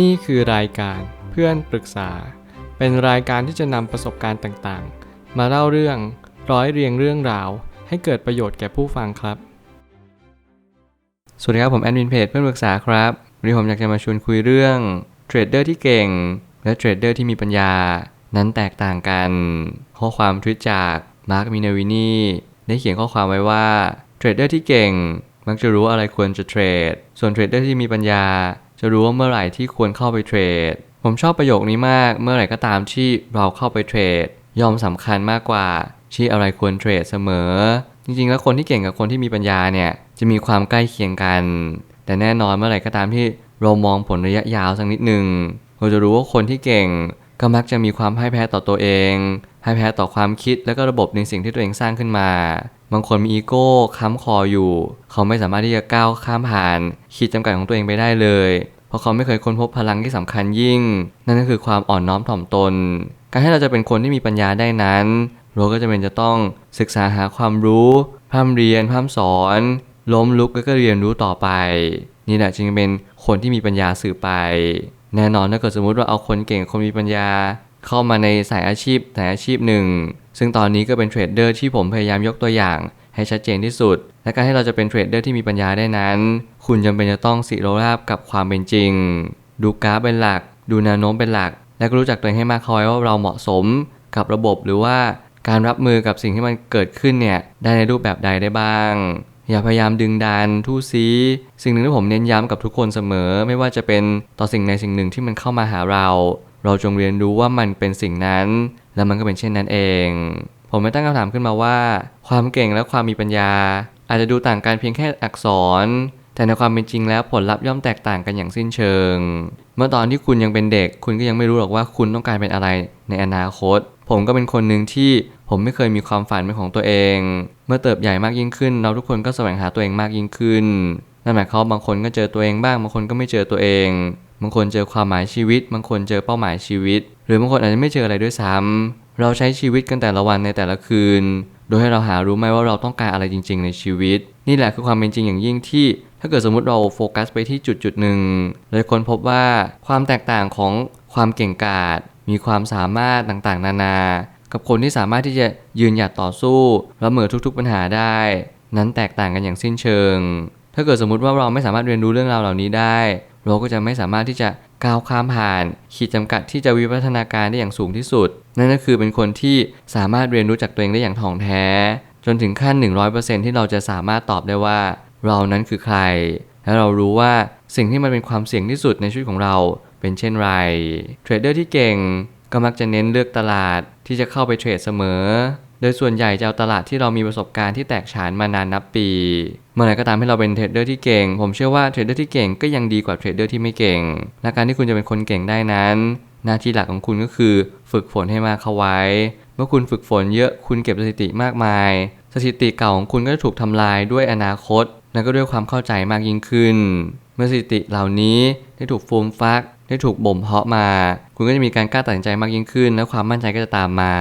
นี่คือรายการเพื่อนปรึกษา เป็นรายการที่จะนำประสบการณ์ต่างๆ มาเล่าเรื่องร้อยเรียงเรื่องราว ให้เกิดประโยชน์แก่ผู้ฟังครับ สวัสดีครับผมแอดมินเพจเพื่อนปรึกษาครับวันนี้ผมอยากจะมาชวนคุยเรื่องเทรดเดอร์ที่เก่ง และเทรดเดอร์ที่มีปัญญา นั้นแตกต่างกัน ข้อความทวิตจากมาร์คมินาวินีได้เขียนข้อความไว้ว่าเทรดเดอร์ที่เก่งมักจะรู้อะไรควรจะเทรด ส่วนเทรดเดอร์ที่มีปัญญา จะรู้ว่าเมื่อไหร่ที่ควรเข้าไปเทรด ผมชอบประโยคนี้มาก เมื่อไหร่ก็ตามที่เราเข้าไปเทรด ยอมสำคัญมากกว่าที่อะไรควรเทรดเสมอ จริงๆ แล้วคนที่เก่งกับคนที่มีปัญญาเนี่ยจะมีความใกล้เคียงกัน แต่แน่นอนเมื่อไหร่ก็ตามที่เรามองผลระยะยาวสักนิดหนึ่งเราจะรู้ว่าคนที่เก่งก็มักจะมีความให้แพ้ต่อตัวเอง ให้แพ้ต่อความคิดและก็ระบบในสิ่งที่ตัวเองสร้างขึ้นมา บางคนมีอีโก้ค้ำคออยู่ เขาไม่สามารถที่จะก้าวข้ามผ่านขีดจำกัดของตัวเองไปได้เลย เพราะเขาไม่เคยค้นพบพลังที่สำคัญยิ่ง นั่นก็คือความอ่อนน้อมถ่อมตน การให้เราจะเป็นคนที่มีปัญญาได้นั้น เราก็จะเป็นจะต้องศึกษาหาความรู้พร่ำเรียนพร่ำสอน ล้มลุกแล้วก็เรียนรู้ต่อไป นี่แหละจึงเป็นคนที่มีปัญญาสื่อไป แน่นอนถ้าเกิดสมมติว่าเอาคนเก่งคนมีปัญญา เข้ามาในสายอาชีพสายอาชีพหนึ่ง ซึ่งตอนนี้ก็เป็นเทรดเดอร์ที่ผมพยายามยกตัวอย่างให้ชัดเจนที่สุด และการให้เราจะเป็นเทรดเดอร์ที่มีปัญญาได้นั้น คุณจำเป็นจะต้องสิโรราบกับความเป็นจริง ดูกราฟเป็นหลัก ดูแนวโน้มเป็นหลัก และก็รู้จักตัวเองให้มากพอว่าเราเหมาะสมกับระบบหรือว่าการรับมือกับสิ่งที่มันเกิดขึ้นเนี่ยได้ในรูปแบบใดได้บ้าง อย่าพยายามดึงดันทู่ซีสิ่งหนึ่งที่ผมเน้นย้ำกับทุกคนเสมอ ไม่ว่าจะเป็นต่อสิ่งในสิ่งหนึ่งที่มันเข้ามาหาเรา เราจงเรียนรู้ว่ามันเป็นสิ่งนั้น และมันก็เป็นเช่นนั้นเอง ผมไม่ตั้งคำถามขึ้นมาว่า ความเก่งและความมีปัญญา อาจจะดูต่างกันเพียงแค่อักษร แต่ในความเป็นจริงแล้วผลลัพธ์ย่อมแตกต่างกันอย่างสิ้นเชิง เมื่อตอนที่คุณยังเป็นเด็ก คุณก็ยังไม่รู้หรอกว่าคุณต้องการเป็นอะไรในอนาคต ผมก็เป็นคนหนึ่งที่ผมไม่เคยมีความฝันเป็นของตัวเอง เมื่อเติบใหญ่มากยิ่งขึ้น เราทุกคนก็แสวงหาตัวเองมากยิ่งขึ้นนั่นหมายความบางคนก็เจอตัวเองบ้าง บางคนก็ไม่เจอตัวเอง บางคนเจอความหมายชีวิต บางคนเจอเป้าหมายชีวิต หรือบางคนอาจจะไม่เจออะไรด้วยซ้ำเราใช้ชีวิตกันแต่ละวันในแต่ละคืน โดยให้เราหารู้ไหมว่าเราต้องการอะไรจริง ๆ ในชีวิต นี่แหละคือความเป็นจริงอย่างยิ่งที่ถ้าเกิดสมมุติเราโฟกัสไปที่จุดจุดหนึ่งเลยค้นพบว่าความแตกต่างของความเก่งกาจมีความสามารถต่างๆ นานา กับคนที่สามารถที่จะยืนหยัดต่อสู้รับมือทุกๆปัญหาได้ นั้นแตกต่างกันอย่างสิ้นเชิง ถ้าเกิดสมมติว่าเราไม่สามารถเรียนรู้เรื่องราวเหล่านี้ได้ เราก็จะไม่สามารถที่จะก้าวข้ามผ่าน ขีดจำกัดที่จะวิวัฒนาการได้อย่างสูงที่สุด นั่นก็คือเป็นคนที่สามารถเรียนรู้จากตัวเองได้อย่างถ่องแท้ จนถึงขั้น 100%ที่เราจะสามารถตอบได้ว่า เรานั้นคือใคร และเรารู้ว่าสิ่งที่มันเป็นความเสี่ยงที่สุดในชีวิตของเราเป็นเช่นไรเทรดเดอร์ที่เก่งก็มักจะเน้นเลือกตลาดที่จะเข้าไปเทรดเสมอ ดยส่วนใหญ่จะเอาตลาดที่เรามีประสบการณ์ที่แตกฉานมานานนับปี เมื่อไหร่ก็ตามให้เราเป็นเทรดเดอร์ที่เก่ง ผมเชื่อว่าเทรดเดอร์ที่เก่งก็ยังดีกว่าเทรดเดอร์ที่ไม่เก่ง และการที่คุณจะเป็นคนเก่งได้นั้น หน้าที่หลักของคุณก็คือฝึกฝนให้มากเข้าไว้ เมื่อคุณฝึกฝนเยอะคุณเก็บสถิติมากมาย สถิติเก่าของคุณก็จะถูกทำลายด้วยอนาคต และก็ด้วยความเข้าใจมากยิ่งขึ้น เมื่อสถิติเหล่านี้ได้ถูกฟูมฟักได้ถูกบ่มเพาะมา คุณก็จะมีการกล้าตัดสินใจมากยิ่งขึ้น และความมั่นใจก็จะตามมา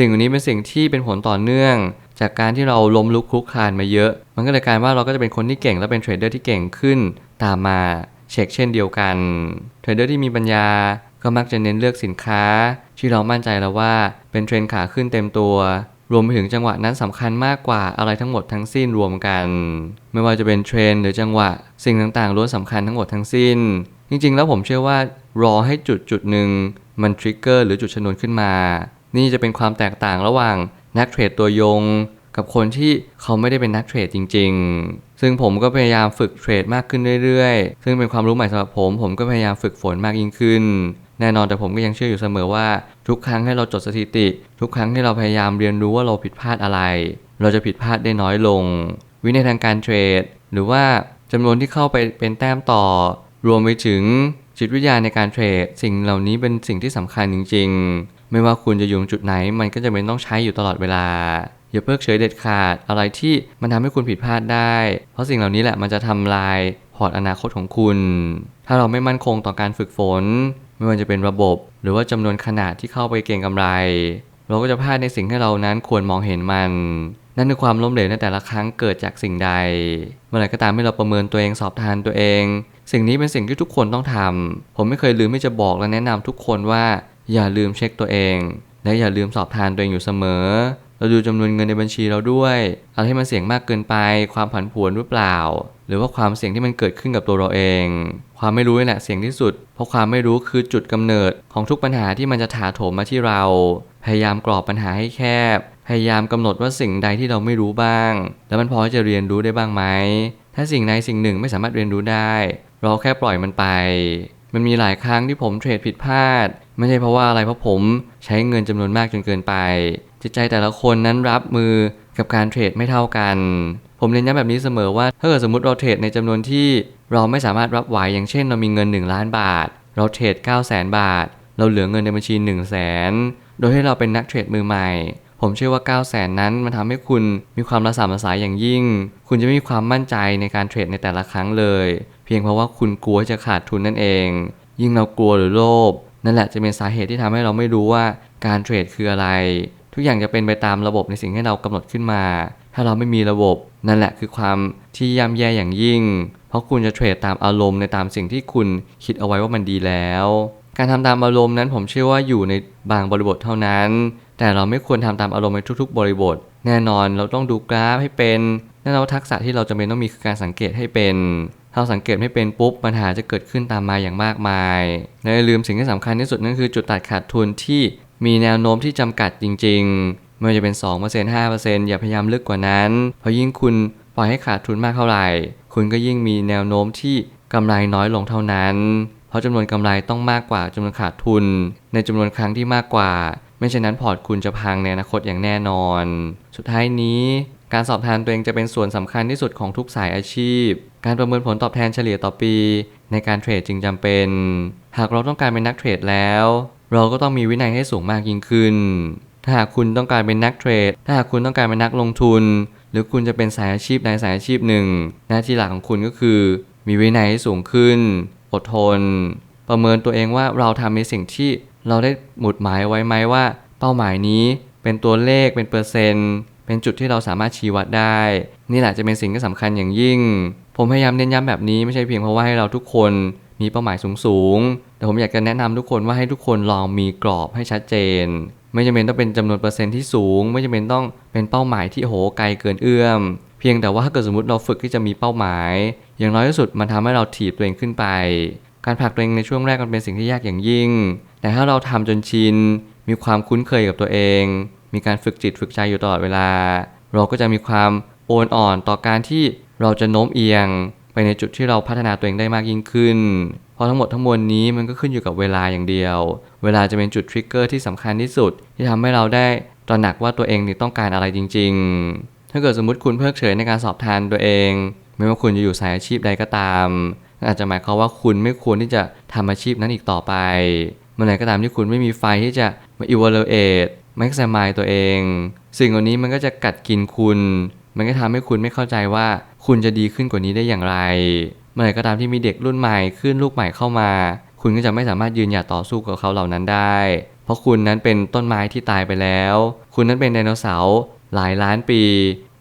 สิ่งเหล่านี้เป็นสิ่งที่เป็นผลต่อเนื่อง จากการที่เราล้มลุกคลุกคลานมาเยอะ มันก็เลยกลายว่าเราก็จะเป็นคนที่เก่งและเป็นเทรดเดอร์ที่เก่งขึ้น ตามมาเช็คเช่นเดียวกัน เทรดเดอร์ที่มีปัญญาก็มักจะเน้นเลือกสินค้า ที่เรามั่นใจแล้วว่าเป็นเทรนขาขึ้นเต็มตัว รวมไปถึงจังหวะนั้นสำคัญมากกว่าอะไรทั้งหมดทั้งสิ้นรวมกัน ไม่ว่าจะเป็นเทรนหรือจังหวะสิ่งต่างๆล้วนสำคัญทั้งหมดทั้งสิ้น จริงๆ แล้วผมเชื่อว่ารอให้จุดจุดหนึ่งมันทริกเกอร์หรือจุดชนวนขึ้นมา นี่จะเป็นความแตกต่างระหว่างนักเทรดตัวยง กับคนที่เขาไม่ได้เป็นนักเทรดจริง ๆ ซึ่งผมก็พยายามฝึกเทรดมากขึ้นเรื่อยๆ ซึ่งเป็นความรู้ใหม่สำหรับผม ผมก็พยายามฝึกฝนมากยิ่งขึ้น แน่นอนแต่ผมก็ยังเชื่ออยู่เสมอว่า ทุกครั้งให้เราจดสถิติ ทุกครั้งที่เราพยายามเรียนรู้ว่าเราผิดพลาดอะไร เราจะผิดพลาดได้น้อยลง วินัยทางการเทรด หรือว่าจำนวนที่เข้าไปเป็นแต้มต่อ รวมไปถึง จิตวิทยาในการเทรด สิ่งเหล่านี้เป็นสิ่งที่สำคัญจริง ๆ ไม่ว่าคุณจะอยู่จุดไหนมันก็จะเป็นต้องใช้อยู่ตลอดเวลา อย่าเพิกเฉยเด็ดขาดอะไรที่มันทำให้คุณผิดพลาดได้ เพราะสิ่งเหล่านี้แหละมันจะทำลายพอร์ตอนาคตของคุณ ถ้าเราไม่มั่นคงต่อการฝึกฝน ไม่ว่าจะเป็นระบบ หรือว่าจำนวนขนาดที่เข้าไปเก็งกำไร เราก็จะพลาดในสิ่งที่เรานั้นควรมองเห็นมันนั่นคือความล้มเหลวในแต่ละครั้งเกิดจากสิ่งใด เมื่อไหร่ก็ตามที่เราประเมินตัวเองสอบทานตัวเอง สิ่งนี้เป็นสิ่งที่ทุกคนต้องทำผมไม่เคยลืมที่จะบอกและแนะนำทุกคนว่าอย่าลืมเช็คตัวเอง และอย่าลืมสอบทานตัวเองอยู่เสมอ เราดูจำนวนเงินในบัญชีเราด้วยอะไรที่มันเสี่ยงมากเกินไป ความผันผวนหรือเปล่า หรือว่าความเสี่ยงที่มันเกิดขึ้นกับตัวเราเอง ความไม่รู้นี่แหละเสี่ยงที่สุด เพราะความไม่รู้คือจุดกำเนิดของทุกปัญหาที่มันจะถาโถมมาที่เรา พยายามกรอบปัญหาให้แคบ พยายามกำหนดว่าสิ่งใดที่เราไม่รู้บ้าง แล้วมันพอที่จะเรียนรู้ได้บ้างไหมถ้าสิ่งใดสิ่งหนึ่งไม่สามารถเรียนรู้ได้ เราแค่ปล่อยมันไป มันมีหลายครั้งที่ผมเทรดผิดพลาด ไม่ใช่เพราะว่าอะไรเพราะผมใช้เงินจำนวนมากจนเกินไป จิตใจแต่ละคนนั้นรับมือกับการเทรดไม่เท่ากัน ผมเน้นย้ำแบบนี้เสมอว่าถ้าเกิดสมมติเราเทรดในจำนวนที่เราไม่สามารถรับไหวอย่างเช่น เรามีเงิน 1 ล้านบาท เราเทรด9 0 0 0 0 0 บาท เราเหลือเงินในบัญชี 1 0 0 0 0แสนโดยให้เราเป็นนักเทรดมือใหม่ ผมเชื่อว่า 9 0 0 0 0 0นั้นมันทำให้คุณมีความระสามระสายอย่างยิ่ง คุณจะไม่มีความมั่นใจในการเทรดในแต่ละครั้งเลย เพียงเพราะว่าคุณกลัวจะขาดทุนนั่นเอง ยิ่งเรากลัวหรือโลภนั่นแหละจะเป็นสาเหตุที่ทำให้เราไม่รู้ว่าการเทรดคืออะไร ทุกอย่างจะเป็นไปตามระบบในสิ่งที่เรากำหนดขึ้นมา ถ้าเราไม่มีระบบนั่นแหละคือความที่ย่ำแย่อย่างยิ่ง เพราะคุณจะเทรดตามอารมณ์ในตามสิ่งที่คุณคิดเอาไว้ว่ามันดีแล้ว การทำตามอารมณ์นั้นผมเชื่อว่าอยู่ในบางบริบทเท่านั้น แต่เราไม่ควรทำตามอารมณ์ในทุก ๆ บริบท แน่นอนเราต้องดูกราฟให้เป็นแน่นอนว่าทักษะที่เราจำเป็นต้องมีคือการสังเกตให้เป็นถ้าเราสังเกตไม่เป็นปุ๊บปัญหาจะเกิดขึ้นตามมาอย่างมากมายและอย่าลืมสิ่งที่สำคัญที่สุดนั่นคือจุดตัดขาดทุนที่มีแนวโน้มที่จำกัดจริงๆไม่ว่าจะเป็น 2% 5%อย่าพยายามลึกกว่านั้น เพราะยิ่งคุณปล่อยให้ขาดทุนมากเท่าไหร่ คุณก็ยิ่งมีแนวโน้มที่กำไรน้อยลงเท่านั้น เพราะจำนวนกำไรต้องมากกว่าจำนวนขาดทุน ในจำนวนครั้งที่มากกว่า ไม่เช่นนั้นพอร์ตคุณจะพังในอนาคตอย่างแน่นอน สุดท้ายนี้การสอบทานตัวเองจะเป็นส่วนสำคัญที่สุดของทุกสายอาชีพ การประเมินผลตอบแทนเฉลี่ยต่อปี ในการเทรดจึงจำเป็น หากเราต้องการเป็นนักเทรดแล้ว เราก็ต้องมีวินัยให้สูงมากยิ่งขึ้น ถ้าหากคุณต้องการเป็นนักเทรด ถ้าหากคุณต้องการเป็นนักลงทุน หรือคุณจะเป็นสายอาชีพใดสายอาชีพหนึ่ง หน้าที่หลักของคุณก็คือ มีวินัยให้สูงขึ้น อดทน ประเมินตัวเองว่าเราทำในสิ่งที่ เราได้หมุดหมายไว้ไหมว่า เป้าหมายนี้เป็นตัวเลขเป็นเปอร์เซ็นต์ เป็นจุดที่เราสามารถชี้วัดได้ นี่แหละจะเป็นสิ่งที่สำคัญอย่างยิ่ง ผมพยายามเน้นย้ำแบบนี้ไม่ใช่เพียงเพราะว่าให้เราทุกคนมีเป้าหมายสูงๆ แต่ผมอยากจะแนะนำทุกคนว่าให้ทุกคนลองมีกรอบให้ชัดเจน ไม่จำเป็นต้องเป็นจำนวนเปอร์เซ็นต์ที่สูง ไม่จำเป็นต้องเป็นเป้าหมายที่โหไกลเกินเอื้อม เพียงแต่ว่าถ้าเกิดสมมติเราฝึกที่จะมีเป้าหมาย อย่างน้อยที่สุดมันทำให้เราถีบตัวเองขึ้นไป การผลักตัวเองในช่วงแรกมันเป็นสิ่งที่ยากอย่างยิ่ง แต่ถ้าเราทำจนชิน มีความคุ้นเคยกับตัวเอง มีการฝึกจิตฝึกใจอยู่ตลอดเวลา เราก็จะมีความโอนอ่อนต่อการที่เราจะโน้มเอียง ไปในจุดที่เราพัฒนาตัวเองได้มากยิ่งขึ้น เพราะทั้งหมดทั้งมวลนี้มันก็ขึ้นอยู่กับเวลาอย่างเดียว เวลาจะเป็นจุดทริกเกอร์ที่สำคัญที่สุด ที่ทำให้เราได้ตระหนักว่าตัวเองนี่ต้องการอะไรจริง ๆ ถ้าเกิดสมมติคุณเพิกเฉยในการสอบทานตัวเอง ไม่ว่าคุณจะอยู่สายอาชีพใดก็ตามอาจจะหมายความว่าคุณไม่ควรที่จะทำอาชีพนั้นอีกต่อไป มื่อไหร่ก็ตามที่คุณไม่มีไฟที่จะมา evaluate maximize ตัวเอง สิ่งเหล่านี้มันก็จะกัดกินคุณ มันก็ทำให้คุณไม่เข้าใจว่าคุณจะดีขึ้นกว่านี้ได้อย่างไร เมื่อไหร่ก็ตามที่มีเด็กรุ่นใหม่ขึ้นลูกใหม่เข้ามา คุณก็จะไม่สามารถยืนหยัดต่อสู้กับเขาเหล่านั้นได้ เพราะคุณนั้นเป็นต้นไม้ที่ตายไปแล้ว คุณนั้นเป็นไดโนเสาร์หลายล้านปี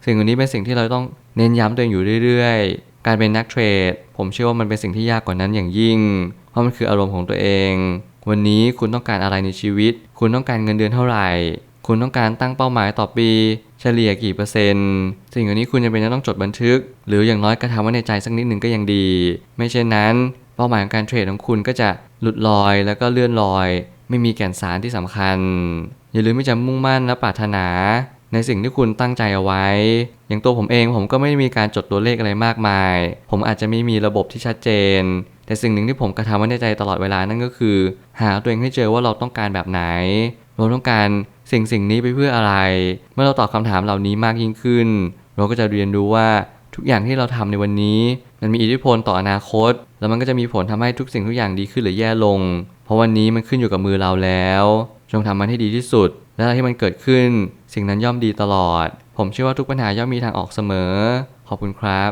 สิ่งเหล่านี้เป็นสิ่งที่เราต้องเน้นย้ำตัวเองอยู่เรื่อยๆ การเป็นนักเทรด ผมเชื่อว่ามันเป็นสิ่งที่ยากกว่านั้นอย่างยิ่ง เพราะมันคืออารมณ์ของตัวเอง วันนี้คุณต้องการอะไรในชีวิต คุณต้องการเงินเดือนเท่าไหร่ คุณต้องการตั้งเป้าหมายต่อปี เฉลี่ยกี่เปอร์เซ็นต์สิ่งเหล่านี้คุณจะเป็นจะต้องจดบันทึก หรืออย่างน้อยกระทำไว้ในใจสักนิดหนึ่งก็ยังดี ไม่เช่นนั้น เป้าหมายของการเทรดของคุณก็จะหลุดลอยแล้วก็เลื่อนลอย ไม่มีแก่นสารที่สำคัญ อย่าลืมที่จะมุ่งมั่นและปรารถนาในสิ่งที่คุณตั้งใจเอาไว้ อย่างตัวผมเองผมก็ไม่ได้มีการจดตัวเลขอะไรมากมาย ผมอาจจะไม่มีระบบที่ชัดเจน แต่สิ่งหนึ่งที่ผมกระทำไว้ในใจตลอดเวลานั่นก็คือ หาตัวเองให้เจอว่าเราต้องการแบบไหน เราต้องการสิ่งสิ่งนี้ไปเพื่ออะไร เมื่อเราตอบคำถามเหล่านี้มากยิ่งขึ้น เราก็จะเรียนรู้ว่าทุกอย่างที่เราทำในวันนี้ มันมีอิทธิพลต่ออนาคต แล้วมันก็จะมีผลทำให้ทุกสิ่งทุกอย่างดีขึ้นหรือแย่ลง เพราะวันนี้มันขึ้นอยู่กับมือเราแล้ว จงทำมันให้ดีที่สุด และอะไรที่มันเกิดขึ้น สิ่งนั้นย่อมดีตลอด ผมเชื่อว่าทุกปัญหาย่อมมีทางออกเสมอ ขอบคุณครับ